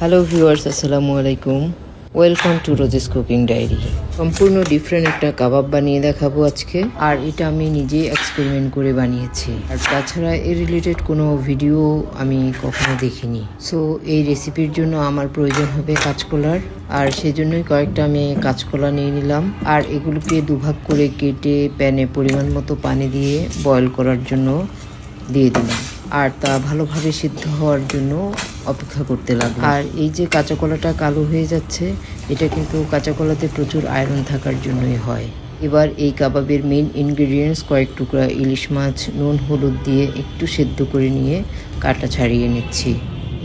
Hello viewers আসসালামু আলাইকুম welcome to roses cooking diary সম্পূর্ণ ডিফারেন্ট একটা কাবাব বানিয়ে দেখাবো আজকে। আর এটা আমি নিজেই এক্সপেরিমেন্ট করে বানিয়েছি। আর তাছাড়া এর রিলেটেড কোনো ভিডিও আমি কখনো দেখিনি। সো এই রেসিপির জন্য আমার প্রয়োজন হবে কাঁচকলার। আর সেজন্যই কয়েকটা আমি কাঁচকলা নিয়ে নিলাম। আর এগুলোকে দুভাগ করে কেটে প্যানে পরিমাণ মতো পানি দিয়ে বয়েল করার জন্য দিয়ে দিলাম। আর তা ভালোভাবে সিদ্ধ হওয়ার জন্য অপেক্ষা করতে লাগল। আর এই যে কাঁচা কলাটা কালো হয়ে যাচ্ছে, এটা কিন্তু কাঁচা কলাতে প্রচুর আয়রন থাকার জন্যই হয়। এবার এই কাবাবের মেন ইনগ্রেডিয়েন্টস কয়েক টুকরা ইলিশ মাছ, নুন, হলুদ দিয়ে একটু সেদ্ধ করে নিয়ে কাটা ছাড়িয়ে নিচ্ছি।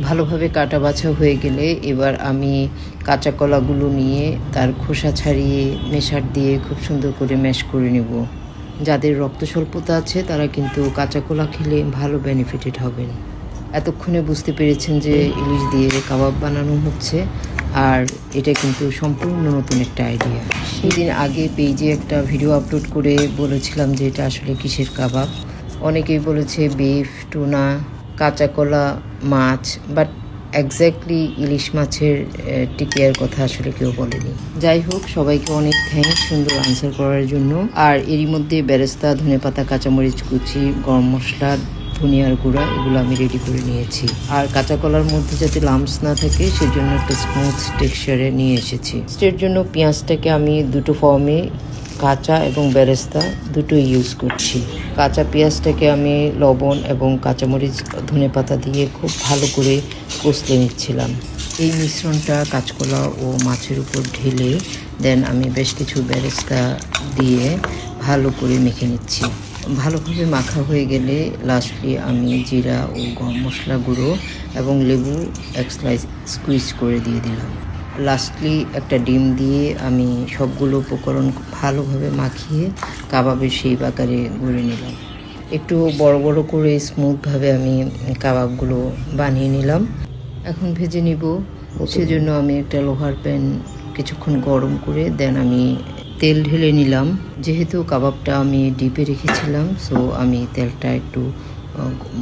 ভালোভাবে কাটা বাছা হয়ে গেলে এবার আমি কাঁচা কলাগুলো নিয়ে তার খোসা ছাড়িয়ে মেশার দিয়ে খুব সুন্দর করে ম্যাশ করে নেব। যাদের রক্ত স্বল্পতা আছে তারা কিন্তু কাঁচা কলা খেলে ভালো বেনিফিটেড হবেন এতক্ষণে বুঝতে পেরেছেন যে ইলিশ দিয়ে কাবাব বানানো হচ্ছে, আর এটা কিন্তু সম্পূর্ণ নতুন একটা আইডিয়া সেদিন আগে পেজে একটা ভিডিও আপলোড করে বলেছিলাম যে এটা আসলে কিসের কাবাব। অনেকেই বলেছে বিফ টুনা কাঁচা কলা মাছ বাট এক্স্যাক্টলি ইলিশ মাছের টিকিয়ার কথা আসলে কেউ বলেনি। যাই হোক, সবাইকে অনেক থ্যাঙ্কস সুন্দর আনসার করার জন্য। আর এরই মধ্যে বেরেস্তা ধনেপাতা, কাঁচামরিচ কুচি, গরম মশলা ধনিয়ার গুঁড়া, এগুলো আমি রেডি করে নিয়েছি। আর কাঁচা কলার মধ্যে যাতে লাম্পস না থাকে, সেজন্য একটা স্মুথ টেক্সচারে নিয়ে এসেছি। এর জন্য পেঁয়াজটাকে আমি দুটো ফর্মে কাঁচা এবং বেরেস্তা দুটোই ইউজ করছি। কাঁচা পেঁয়াজটাকে আমি লবণ এবং কাঁচামরিচ ধনেপাতা দিয়ে খুব ভালো করে কষতে নিচ্ছিলাম। এই মিশ্রণটা কাঁচকলা ও মাছের উপর ঢেলে দেন আমি বেশ কিছু বেরেস্তা দিয়ে ভালো করে মেখে নিচ্ছি। ভালোভাবে মাখা হয়ে গেলে লাস্টলি আমি জিরা ও গরম মশলা গুঁড়ো এবং লেবু এক স্লাইস স্কুইজ করে দিয়ে দিলাম। লাস্টলি একটা ডিম দিয়ে আমি সবগুলো উপকরণ ভালোভাবে মাখিয়ে কাবাবের সেই আকারে গড়ে নিলাম। একটু বড় বড় করে স্মুথভাবে আমি কাবাবগুলো বানিয়ে নিলাম। এখন ভেজে নিব। সেজন্য আমি একটা লোহার প্যান কিছুক্ষণ গরম করে দেন আমি তেল ঢেলে নিলাম। যেহেতু কাবাবটা আমি ডিপে রেখেছিলাম সো আমি তেলটা একটু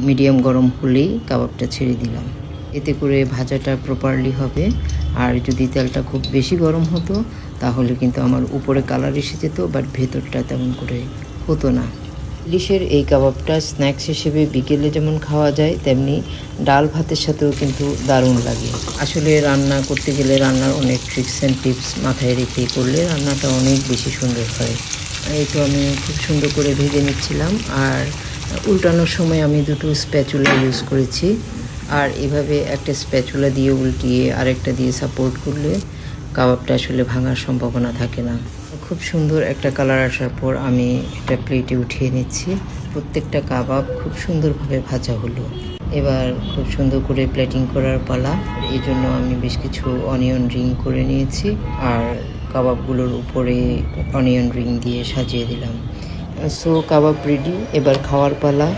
মিডিয়াম গরম হলেই কাবাবটা ছেড়ে দিলাম। এতে করে ভাজাটা প্রপারলি হবে। আর যদি তেলটা খুব বেশি গরম হতো, তাহলে কিন্তু আমার উপরে কালার এসে যেত বাট ভেতরটা তেমন করে হতো না। ইলিশের এই কাবাবটা স্ন্যাক্স হিসেবে বিকেলে যেমন খাওয়া যায়, তেমনি ডাল ভাতের সাথেও কিন্তু দারুণ লাগে। আসলে রান্না করতে গেলে রান্নার অনেক ট্রিক্স অ্যান্ড টিপস মাথায় রেখে করলে রান্নাটা অনেক বেশি সুন্দর হয়। এই তো আমি খুব সুন্দর করে ভেজে নিচ্ছিলাম আর উল্টানোর সময় আমি দুটো স্প্যাচুলা ইউজ করেছি। আর এভাবে একটা স্প্যাচুলা দিয়ে উল্টিয়ে আরেকটা দিয়ে সাপোর্ট করলে কাবাবটা আসলে ভাঙার সম্ভাবনা থাকে না। খুব সুন্দর একটা কালার আসার পর আমি একটা প্লেটে উঠিয়ে নিচ্ছি। প্রত্যেকটা কাবাব খুব সুন্দরভাবে ভাজা হলো। এবার খুব সুন্দর করে প্লেটিং করার পালা। এই জন্য আমি বেশ কিছু অনিয়ন রিং করে নিয়েছি আর কাবাবগুলোর উপরে অনিয়ন রিং দিয়ে সাজিয়ে দিলাম। সো কাবাব রেডি এবার খাওয়ার পালা।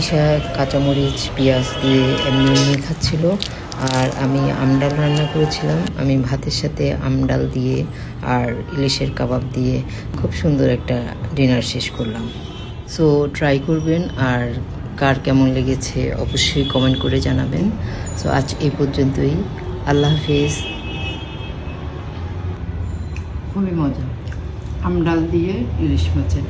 ঈশা কাঁচামরিচ, পেঁয়াজ দিয়ে এমনি এমনি খাচ্ছিল। আর আমি আমডাল রান্না করেছিলাম। আমি ভাতের সাথে আমডাল দিয়ে আর ইলিশের কাবাব দিয়ে খুব সুন্দর একটা ডিনার শেষ করলাম। সো ট্রাই করবেন আর কার কেমন লেগেছে অবশ্যই কমেন্ট করে জানাবেন। সো আজ এই পর্যন্তই। আল্লাহ হাফিজ। খুবই মজা। আমডাল দিয়ে ইলিশ মাছের